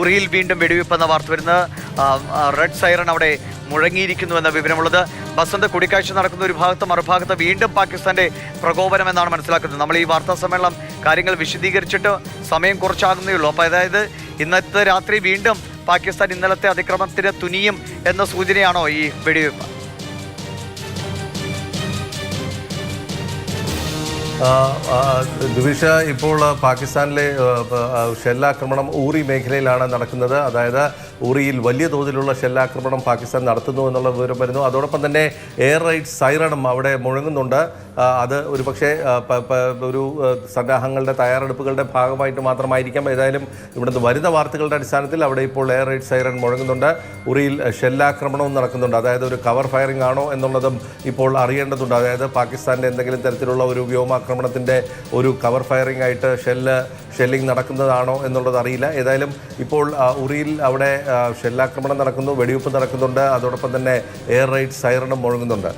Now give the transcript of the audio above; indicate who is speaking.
Speaker 1: ഉറിയിൽ വീണ്ടും വെടിവെപ്പെന്ന വാർത്ത വരുന്നത് റെഡ് സൈറൺ അവിടെ മുഴങ്ങിയിരിക്കുന്നു എന്ന വിവരമുള്ളത്. ബസന്ത് കൂടിക്കാഴ്ച നടക്കുന്ന ഒരു ഭാഗത്ത് മറുഭാഗത്ത് വീണ്ടും പാകിസ്ഥാന്റെ പ്രകോപനം എന്നാണ് മനസ്സിലാക്കുന്നത്. നമ്മൾ ഈ വാർത്താ സമ്മേളനം കാര്യങ്ങൾ വിശദീകരിച്ചിട്ട് സമയം കുറച്ചാകുന്നേ ഉള്ളൂ. അപ്പോൾ അതായത് ഇന്നത്തെ രാത്രി വീണ്ടും പാകിസ്ഥാൻ ഇന്നലത്തെ അതിക്രമത്തിന് തുനിയും എന്ന സൂചനയാണോ ഈ വെടിവെപ്പ്?
Speaker 2: ദിവിഷ ഇപ്പോൾ പാകിസ്ഥാനിലെ ഷെല്ലാക്രമണം ഊറി മേഖലയിലാണ് നടക്കുന്നത്. അതായത് ഊറിയിൽ വലിയ തോതിലുള്ള ഷെല്ലാക്രമണം പാകിസ്ഥാൻ നടത്തുന്നു എന്നുള്ള വിവരം വരുന്നു. അതോടൊപ്പം തന്നെ എയർ റൈഡ് സൈറണും അവിടെ മുഴങ്ങുന്നുണ്ട്. അത് ഒരു പക്ഷേ ഒരു സന്നാഹങ്ങളുടെ തയ്യാറെടുപ്പുകളുടെ ഭാഗമായിട്ട് മാത്രമായിരിക്കാം. ഏതായാലും ഇവിടുന്ന് വരുന്ന വാർത്തകളുടെ അടിസ്ഥാനത്തിൽ അവിടെ ഇപ്പോൾ എയർ റൈഡ് സൈറൺ മുഴങ്ങുന്നുണ്ട്. ഉറിയിൽ ഷെല്ലാക്രമണവും നടക്കുന്നുണ്ട്. അതായത് ഒരു കവർ ഫയറിംഗ് ആണോ എന്നുള്ളതും ഇപ്പോൾ അറിയേണ്ടതുണ്ട്. അതായത് പാകിസ്ഥാന്റെ എന്തെങ്കിലും തരത്തിലുള്ള ഒരു വ്യോമാക്രമണത്തിന്റെ ഒരു കവർ ഫയറിംഗ് ആയിട്ട് ഷെല്ല് ഷെല്ലിംഗ് നടക്കുന്നതാണോ എന്നുള്ളത് അറിയില്ല. ഏതായാലും ഇപ്പോൾ ഉറിയിൽ അവിടെ ഷെല്ലാക്രമണം നടക്കുന്നു വെടിവെപ്പ് നടക്കുന്നുണ്ട്. അതോടൊപ്പം തന്നെ എയർ റൈഡ് സൈറണും മുഴങ്ങുന്നുണ്ട്.